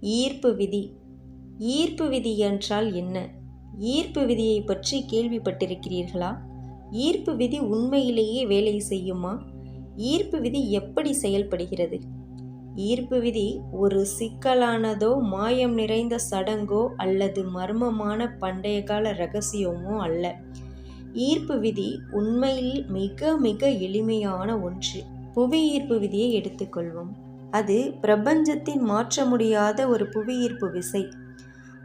ஈர்ப்பு விதி. ஈர்ப்பு விதி என்றால் என்ன? ஈர்ப்பு விதியை பற்றி கேள்விப்பட்டிருக்கிறீர்களா? ஈர்ப்பு விதி உண்மையிலேயே வேலை செய்யுமா? ஈர்ப்பு விதி எப்படி செயல்படுகிறது? ஈர்ப்பு விதி ஒரு சிக்கலானதோ மாயம் நிறைந்த சடங்கோ அல்லது மர்மமான பண்டைய கால ரகசியமோ அல்ல. ஈர்ப்பு விதி உண்மையில் மிக மிக எளிமையான ஒன்று. புவி ஈர்ப்பு விதியை எடுத்துக்கொள்வோம். அது பிரபஞ்சத்தின் மாற்ற முடியாத ஒரு புவியீர்ப்பு விசை.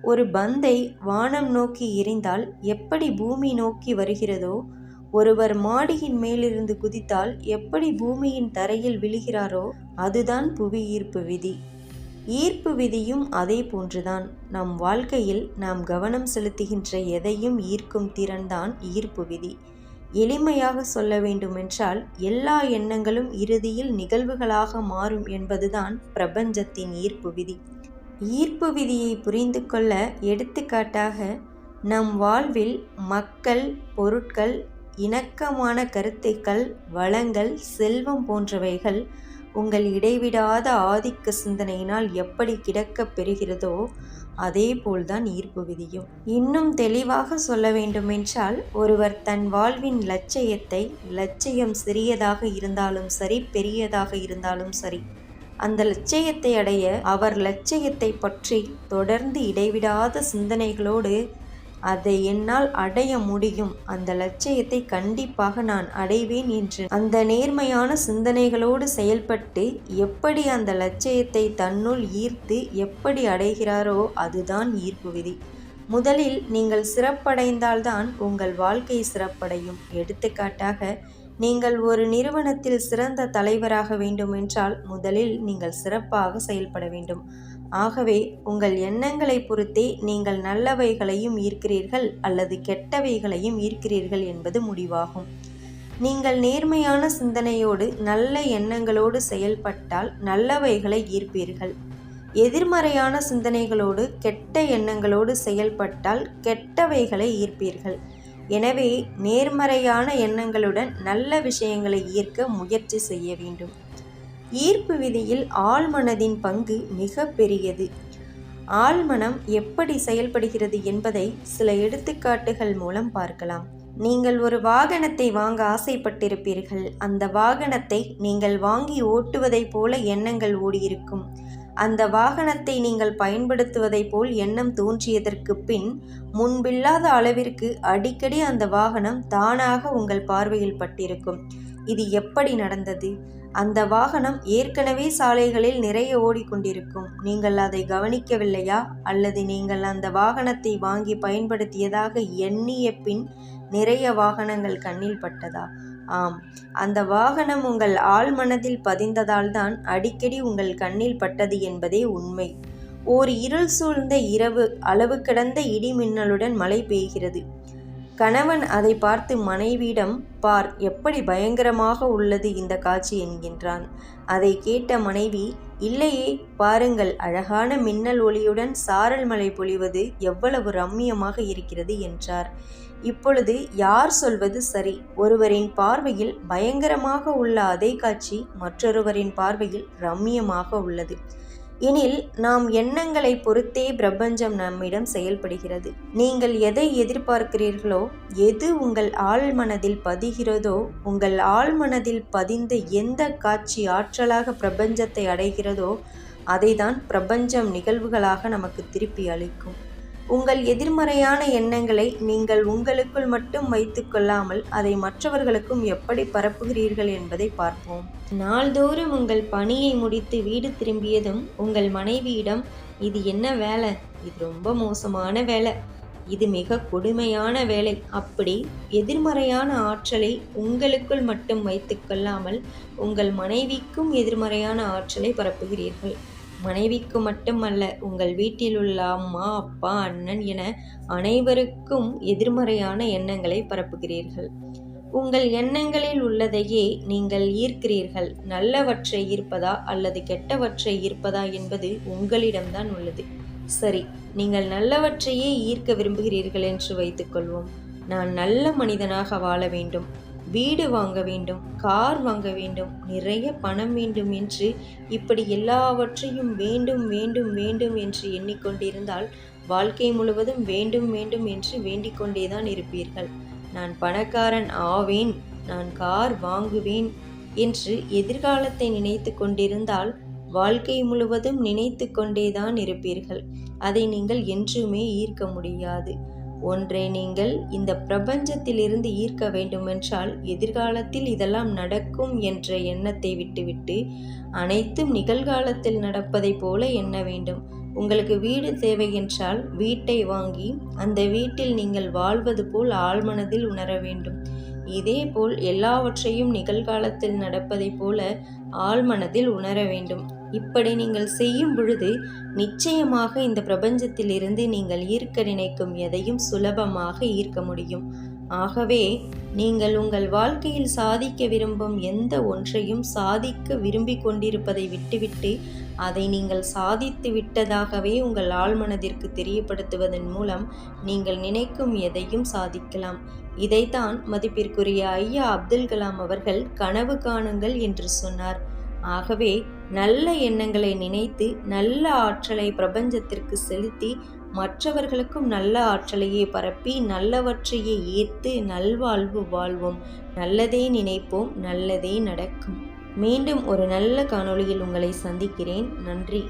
ஒரு பந்தை வானம் நோக்கி எறிந்தால் எப்படி பூமி நோக்கி வருகிறதோ ஒருவர் மாடியின் மேலிருந்து குதித்தால் எப்படி பூமியின் தரையில் விழுகிறாரோ அதுதான் புவி ஈர்ப்பு விதி. ஈர்ப்பு விதியும் அதே போன்றுதான். நம் வாழ்க்கையில் நாம் கவனம் செலுத்துகின்ற எதையும் ஈர்க்கும் திறன்தான் ஈர்ப்பு விதி. எளிமையாக சொல்ல வேண்டுமென்றால் எல்லா எண்ணங்களும் இறுதியில் நிகழ்வுகளாக மாறும் என்பதுதான் பிரபஞ்சத்தின் ஈர்ப்பு விதி. ஈர்ப்பு விதியை புரிந்து கொள்ள எடுத்துக்காட்டாக நம் வாழ்வில் மக்கள் பொருட்கள் இணக்கமான கருத்துக்கள் வளங்கள் செல்வம் போன்றவைகள் உங்கள் இடைவிடாத ஆதிக்க சிந்தனையினால் எப்படி கிடக்கப் பெறுகிறதோ அதே போல்தான் ஈர்ப்பு விதியும். இன்னும் தெளிவாக சொல்ல வேண்டுமென்றால் ஒருவர் தன் வாழ்வின் லட்சியத்தை லட்சியம் சிறியதாக இருந்தாலும் சரி பெரியதாக இருந்தாலும் சரி அந்த லட்சியத்தை அடைய அவர் லட்சியத்தை பற்றி தொடர்ந்து இடைவிடாத சிந்தனைகளோடு அதை என்னால் அடைய முடியும். அந்த லட்சியத்தை கண்டிப்பாக நான் அடைவேன் என்று. அந்த நேர்மையான சிந்தனைகளோடு செயல்பட்டு எப்படி அந்த லட்சியத்தை தன்னுள் ஈர்த்து எப்படி அடைகிறாரோ அதுதான் ஈர்ப்பு விதி. முதலில் நீங்கள் சிறப்படைந்தால்தான் உங்கள் வாழ்க்கை சிறப்படையும். எடுத்துக்காட்டாக நீங்கள் ஒரு நிறுவனத்தில் சிறந்த தலைவராக வேண்டுமென்றால் முதலில் நீங்கள் சிறப்பாக செயல்பட வேண்டும். ஆகவே உங்கள் எண்ணங்களை பொறுத்தே நீங்கள் நல்லவைகளையும் ஈர்க்கிறீர்கள் அல்லது கெட்டவைகளையும் ஈர்க்கிறீர்கள் என்பது முடிவாகும். நீங்கள் நேர்மையான சிந்தனையோடு நல்ல எண்ணங்களோடு செயல்பட்டால் நல்லவைகளை ஈர்ப்பீர்கள். எதிர்மறையான சிந்தனைகளோடு கெட்ட எண்ணங்களோடு செயல்பட்டால் கெட்டவைகளை ஈர்ப்பீர்கள். எனவே நேர்மறையான எண்ணங்களுடன் நல்ல விஷயங்களை ஈர்க்க முயற்சி செய்ய வேண்டும். ஈர்ப்பு விதியில் ஆழ்மனதின் பங்கு மிக பெரியது. ஆழ்மனம் எப்படி செயல்படுகிறது என்பதை சில எடுத்துக்காட்டுகள் மூலம் பார்க்கலாம். நீங்கள் ஒரு வாகனத்தை வாங்க ஆசைப்பட்டிருப்பீர்கள். அந்த வாகனத்தை நீங்கள் வாங்கி ஓட்டுவதைப் போல எண்ணங்கள் ஓடியிருக்கும். அந்த வாகனத்தை நீங்கள் பயன்படுத்துவதைப் போல் எண்ணம் தோன்றியதற்கு பின் முன்பில்லாத அளவிற்கு அடிக்கடி அந்த வாகனம் தானாக உங்கள் பார்வையில் பட்டிருக்கும். இது எப்படி நடந்தது? அந்த வாகனம் ஏற்கனவே சாலைகளில் நிறைய ஓடிக்கொண்டிருக்கும். நீங்கள் அதை கவனிக்கவில்லையா? அல்லது நீங்கள் அந்த வாகனத்தை வாங்கி பயன்படுத்தியதாக எண்ணிய பின் நிறைய வாகனங்கள் கண்ணில் பட்டதா? ஆம். அந்த வாகனம் உங்கள் ஆழ்மனதில் பதிந்ததால் தான் அடிக்கடி உங்கள் கண்ணில் பட்டது என்பதே உண்மை. ஓர் இருள் சூழ்ந்த இரவு அளவு கடந்த இடி மின்னலுடன் மழை பெய்கிறது. கணவன் அதை பார்த்து மனைவியிடம் பார் எப்படி பயங்கரமாக உள்ளது இந்த காட்சி? என்கின்றான். அதை கேட்ட மனைவி இல்லையே பாருங்கள் அழகான மின்னல் ஒளியுடன் சாரல் மலை பொழிவது எவ்வளவு ரம்மியமாக இருக்கிறது என்றார். இப்பொழுது யார் சொல்வது சரி? ஒருவரின் பார்வையில் பயங்கரமாக உள்ள அதே காட்சி மற்றொருவரின் பார்வையில் ரம்மியமாக உள்ளது. எனில் நாம் எண்ணங்களை பொறுத்தே பிரபஞ்சம் நம்மிடம் செயல்படுகிறது. நீங்கள் எதை எதிர்பார்க்கிறீர்களோ எது உங்கள் ஆழ்மனதில் பதிகிறதோ உங்கள் ஆழ்மனதில் பதிந்த எந்த காட்சி ஆற்றலாக பிரபஞ்சத்தை அடைகிறதோ அதைதான் பிரபஞ்சம் நிகழ்வுகளாக நமக்கு திருப்பி அளிக்கும். உங்கள் எதிர்மறையான எண்ணங்களை நீங்கள் உங்களுக்குள் மட்டும் வைத்துக்கொள்ளாமல் அதை மற்றவர்களுக்கும் எப்படி பரப்புகிறீர்கள் என்பதை பார்ப்போம். நாள்தோறும் உங்கள் பணியை முடித்து வீடு திரும்பியதும் உங்கள் மனைவியிடம் இது என்ன வேலை? இது ரொம்ப மோசமான வேலை. இது மிக கொடுமையான வேலை. அப்படி எதிர்மறையான ஆற்றலை உங்களுக்குள் மட்டும் வைத்துக்கொள்ளாமல் உங்கள் மனைவிக்கும் எதிர்மறையான ஆற்றலை பரப்புகிறீர்கள். மனைவிக்கு மட்டுமல்ல உங்கள் வீட்டில் உள்ள அம்மா அப்பா அண்ணன் என அனைவருக்கும் எதிர்மறையான எண்ணங்களை பரப்புகிறீர்கள். உங்கள் எண்ணங்களில் உள்ளதையே நீங்கள் ஈர்க்கிறீர்கள். நல்லவற்றை ஈர்ப்பதா அல்லது கெட்டவற்றை ஈர்ப்பதா என்பது உங்களிடம்தான் உள்ளது. சரி நீங்கள் நல்லவற்றையே ஈர்க்க விரும்புகிறீர்கள் என்று வைத்துக்கொள்வோம். நான் நல்ல மனிதனாக வாழ வேண்டும். வீடு வாங்க வேண்டும் கார் வாங்க வேண்டும் நிறைய பணம் வேண்டும் என்று இப்படி எல்லாவற்றையும் வேண்டும் வேண்டும் வேண்டும் என்று எண்ணிக்கொண்டிருந்தால் வாழ்க்கை முழுவதும் வேண்டும் வேண்டும் என்று வேண்டிக்கொண்டே தான் இருப்பீர்கள். நான் பணக்காரன் ஆவேன் நான் கார் வாங்குவேன் என்று எதிர்காலத்தை நினைத்து கொண்டிருந்தால் வாழ்க்கை முழுவதும் நினைத்து கொண்டேதான் இருப்பீர்கள். அதை நீங்கள் என்றுமே ஈர்க்க முடியாது. ஒன்றை நீங்கள் இந்த பிரபஞ்சத்திலிருந்து ஈர்க்க வேண்டுமென்றால் எதிர்காலத்தில் இதெல்லாம் நடக்கும் என்ற எண்ணத்தை விட்டுவிட்டு அனைத்தும் நிகழ்காலத்தில் நடப்பதைப் போல எண்ண வேண்டும். உங்களுக்கு வீடு தேவை என்றால் வீட்டை வாங்கி அந்த வீட்டில் நீங்கள் வாழ்வது போல் ஆழ்மனதில் உணர வேண்டும். இதேபோல் எல்லாவற்றையும் நிகழ்காலத்தில் நடப்பதைப் போல ஆழ்மனதில் உணர வேண்டும். இப்படி நீங்கள் செய்யும் பொழுது நிச்சயமாக இந்த பிரபஞ்சத்திலிருந்து நீங்கள் ஈர்க்க நினைக்கும் எதையும் சுலபமாக ஈர்க்க முடியும். ஆகவே நீங்கள் உங்கள் வாழ்க்கையில் சாதிக்க விரும்பும் எந்த ஒன்றையும் சாதிக்க விரும்பிக் கொண்டிருப்பதை விட்டுவிட்டு அதை நீங்கள் சாதித்து விட்டதாகவே உங்கள் ஆழ்மனதிற்கு தெரியப்படுத்துவதன் மூலம் நீங்கள் நினைக்கும் எதையும் சாதிக்கலாம். இதைத்தான் மதிப்பிற்குரிய ஐயா அப்துல் கலாம் அவர்கள் கனவு காணுங்கள் என்று சொன்னார். ஆகவே நல்ல எண்ணங்களை நினைத்து நல்ல ஆற்றலை பிரபஞ்சத்திற்கு செலுத்தி மற்றவர்களுக்கும் நல்ல ஆற்றலையே பரப்பி நல்லவற்றையே ஏற்று நல்வாழ்வு வாழ்வோம். நல்லதே நினைப்போம் நல்லதே நடக்கும். மீண்டும் ஒரு நல்ல காணொளியில் உங்களை சந்திக்கிறேன். நன்றி.